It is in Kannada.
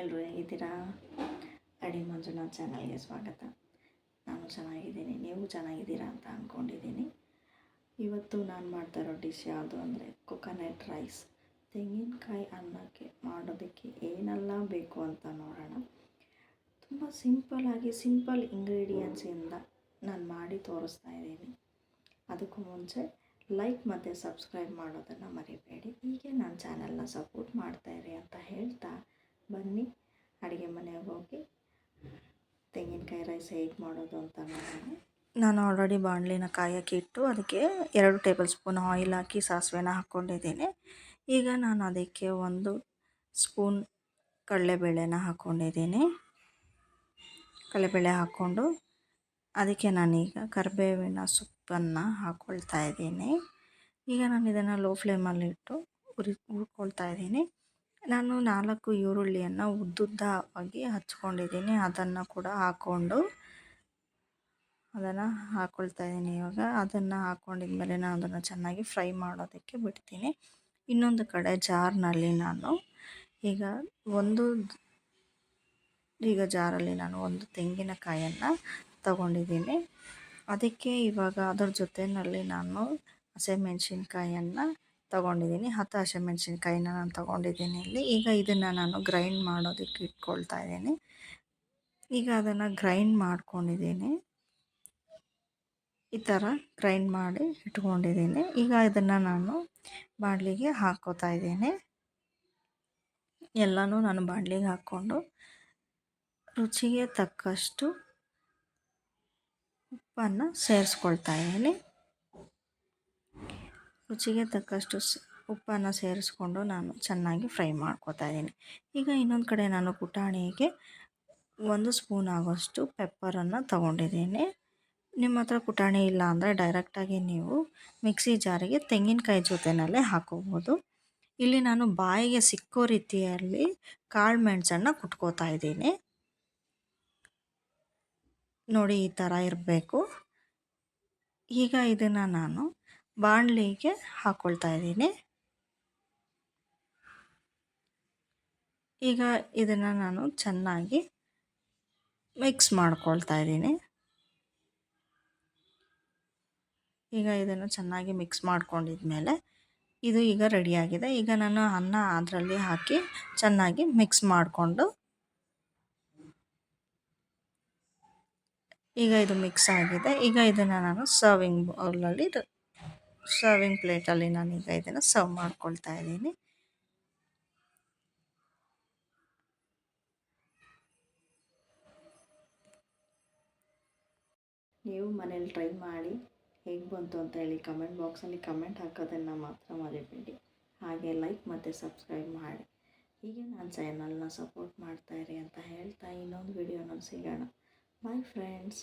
ಎಲ್ಲರೂ ಹೇಗಿದ್ದೀರಾ? ಅಡಿ ಮಂಜುನಾಥ್ ಚಾನಲ್ಗೆ ಸ್ವಾಗತ. ನಾನು ಚೆನ್ನಾಗಿದ್ದೀನಿ. ನೀವು ಚೆನ್ನಾಗಿದ್ದೀರಾ ಅಂತ ಅಂದ್ಕೊಂಡಿದ್ದೀನಿ. ಇವತ್ತು ನಾನು ಮಾಡ್ತಾ ಇರೋ ಡಿಶ್ ಯಾವುದು ಅಂದರೆ ಕೊಕೊನಟ್ ರೈಸ್. ತೆಂಗಿನಕಾಯಿ ಅನ್ನಕ್ಕೆ ಮಾಡೋದಕ್ಕೆ ಏನೆಲ್ಲ ಬೇಕು ಅಂತ ನೋಡೋಣ. ತುಂಬ ಸಿಂಪಲ್ಲಾಗಿ ಸಿಂಪಲ್ ಇಂಗ್ರೀಡಿಯೆಂಟ್ಸಿಂದ ನಾನು ಮಾಡಿ ತೋರಿಸ್ತಾ ಇದ್ದೀನಿ. ಅದಕ್ಕೂ ಮುಂಚೆ ಲೈಕ್ ಮತ್ತು ಸಬ್ಸ್ಕ್ರೈಬ್ ಮಾಡೋದನ್ನು ಮರಿಬೇಡಿ. ಹೀಗೆ ನನ್ನ ಚಾನಲ್ನ ಸಪೋರ್ಟ್ ಮಾಡ್ತಾಯಿರಿ ಅಂತ ಹೇಳ್ತಾ ಬನ್ನಿ, ಅಡುಗೆ ಮನೆಗೆ ಹೋಗಿ. ತೆಂಗಿನಕಾಯಿ ರೈಸ್ ಹೇಗೆ ಮಾಡೋದು ಅಂತ ನೋಡೋಣ. ನಾನು ಆಲ್ರೆಡಿ ಬಾಣಲಿನ ಕಾಯಕ್ಕೆ ಇಟ್ಟು ಅದಕ್ಕೆ ಎರಡು ಟೇಬಲ್ ಸ್ಪೂನ್ ಆಯಿಲ್ ಹಾಕಿ ಸಾಸಿವೆನ ಹಾಕ್ಕೊಂಡಿದ್ದೀನಿ ಈಗ ನಾನು ಅದಕ್ಕೆ ಒಂದು ಸ್ಪೂನ್ ಕಡಲೆಬೇಳೆನ ಹಾಕ್ಕೊಂಡಿದ್ದೀನಿ ಕಡಲೆಬೇಳೆ ಹಾಕ್ಕೊಂಡು ಅದಕ್ಕೆ ನಾನೀಗ ಕರಿಬೇವಿನ ಸೊಪ್ಪನ್ನು ಹಾಕ್ಕೊಳ್ತಾ ಇದ್ದೀನಿ. ಈಗ ನಾನು ಇದನ್ನು ಲೋ ಫ್ಲೇಮಲ್ಲಿಟ್ಟು ಉರಿ ಹುರ್ಕೊಳ್ತಾ ಇದ್ದೀನಿ. ನಾನು ನಾಲ್ಕು ಈರುಳ್ಳಿಯನ್ನು ಉದ್ದುದ್ದವಾಗಿ ಹಚ್ಕೊಂಡಿದ್ದೀನಿ. ಅದನ್ನು ಕೂಡ ಹಾಕ್ಕೊಂಡು ಅದನ್ನು ಹಾಕ್ಕೊಳ್ತಾ ಇದ್ದೀನಿ ಇವಾಗ. ಅದನ್ನು ಹಾಕ್ಕೊಂಡಿದ್ಮೇಲೆ ನಾನು ಅದನ್ನು ಚೆನ್ನಾಗಿ ಫ್ರೈ ಮಾಡೋದಕ್ಕೆ ಬಿಡ್ತೀನಿ. ಇನ್ನೊಂದು ಕಡೆ ಜಾರ್ನಲ್ಲಿ ನಾನು ಈಗ ಒಂದು, ಈಗ ಜಾರಲ್ಲಿ ನಾನು ಒಂದು ತೆಂಗಿನಕಾಯನ್ನು ತಗೊಂಡಿದ್ದೀನಿ. ಅದಕ್ಕೆ ಇವಾಗ ಅದ್ರ ಜೊತೆಯಲ್ಲಿ ನಾನು ಹಸಿಮೆಣ್ಸಿನ್ಕಾಯನ್ನು ತಗೊಂಡಿದ್ದೀನಿ. ಹತ್ತು ಹಸಿಮೆಣ್ಸಿನ್ಕಾಯಿನ ನಾನು ತಗೊಂಡಿದ್ದೀನಿ ಇಲ್ಲಿ. ಈಗ ಇದನ್ನು ನಾನು ಗ್ರೈಂಡ್ ಮಾಡೋದಕ್ಕೆ ಇಟ್ಕೊಳ್ತಾ ಇದ್ದೀನಿ. ಈಗ ಅದನ್ನು ಗ್ರೈಂಡ್ ಮಾಡ್ಕೊಂಡಿದ್ದೀನಿ. ಈ ಥರ ಗ್ರೈಂಡ್ ಮಾಡಿ ಇಟ್ಕೊಂಡಿದ್ದೀನಿ. ಈಗ ಇದನ್ನು ನಾನು ಬಾಣಲಿಗೆ ಹಾಕೋತಾ ಇದ್ದೀನಿ. ಎಲ್ಲನೂ ನಾನು ಬಾಣಲಿಗೆ ಹಾಕ್ಕೊಂಡು ರುಚಿಗೆ ತಕ್ಕಷ್ಟು ಉಪ್ಪನ್ನು ಸೇರಿಸ್ಕೊಳ್ತಾ ಇದ್ದೀನಿ. ರುಚಿಗೆ ತಕ್ಕಷ್ಟು ಉಪ್ಪನ್ನು ಸೇರಿಸ್ಕೊಂಡು ನಾನು ಚೆನ್ನಾಗಿ ಫ್ರೈ ಮಾಡ್ಕೊತಾ ಇದ್ದೀನಿ. ಈಗ ಇನ್ನೊಂದು ಕಡೆ ನಾನು ಪುಟಾಣಿಗೆ ಒಂದು ಸ್ಪೂನ್ ಆಗೋಷ್ಟು ಪೆಪ್ಪರನ್ನು ತಗೊಂಡಿದ್ದೀನಿ. ನಿಮ್ಮ ಹತ್ರ ಪುಟಾಣಿ ಇಲ್ಲ ಅಂದರೆ ಡೈರೆಕ್ಟಾಗಿ ನೀವು ಮಿಕ್ಸಿ ಜಾರಿಗೆ ತೆಂಗಿನಕಾಯಿ ಜೊತೆಯಲ್ಲೇ ಹಾಕೋಬೋದು. ಇಲ್ಲಿ ನಾನು ಬಾಯಿಗೆ ಸಿಕ್ಕೋ ರೀತಿಯಲ್ಲಿ ಕಾಳು ಮೆಣಸನ್ನು ಕುಟ್ಕೋತಾ ಇದ್ದೀನಿ. ನೋಡಿ ಈ ಥರ ಇರಬೇಕು. ಈಗ ಇದನ್ನು ನಾನು ಬಾಣಲಿಗೆ ಹಾಕ್ಕೊಳ್ತಾ ಇದ್ದೀನಿ. ಈಗ ಇದನ್ನು ನಾನು ಚೆನ್ನಾಗಿ ಮಿಕ್ಸ್ ಮಾಡ್ಕೊಳ್ತಾ ಇದ್ದೀನಿ. ಈಗ ಇದನ್ನು ಚೆನ್ನಾಗಿ ಮಿಕ್ಸ್ ಮಾಡ್ಕೊಂಡಿದ್ಮೇಲೆ ಇದು ಈಗ ರೆಡಿಯಾಗಿದೆ ಈಗ ನಾನು ಅನ್ನ ಅದರಲ್ಲಿ ಹಾಕಿ ಚೆನ್ನಾಗಿ ಮಿಕ್ಸ್ ಮಾಡಿಕೊಂಡು ಈಗ ಇದು ಮಿಕ್ಸ್ ಆಗಿದೆ. ಈಗ ಇದನ್ನು ನಾನು ಸರ್ವಿಂಗ್ ಬೌಲಲ್ಲಿ ಸರ್ವಿಂಗ್ ಪ್ಲೇಟಲ್ಲಿ ನಾನೀಗ ಇದನ್ನು ಸರ್ವ್ ಮಾಡ್ಕೊಳ್ತಾ ಇದ್ದೀನಿ. ನೀವು ಮನೇಲಿ ಟ್ರೈ ಮಾಡಿ ಹೇಗೆ ಬಂತು ಅಂತ ಹೇಳಿ ಕಮೆಂಟ್ ಬಾಕ್ಸಲ್ಲಿ ಕಮೆಂಟ್ ಹಾಕೋದನ್ನು ಮಾತ್ರ ಮರಿಬೇಡಿ. ಹಾಗೆ ಲೈಕ್ ಮತ್ತು ಸಬ್ಸ್ಕ್ರೈಬ್ ಮಾಡಿ. ಹೀಗೆ ನನ್ನ ಚಾನಲ್ನ ಸಪೋರ್ಟ್ ಮಾಡ್ತಾಯಿರಿ ಅಂತ ಹೇಳ್ತಾ ಇನ್ನೊಂದು ವಿಡಿಯೋನ ಸಿಗೋಣ. Bye friends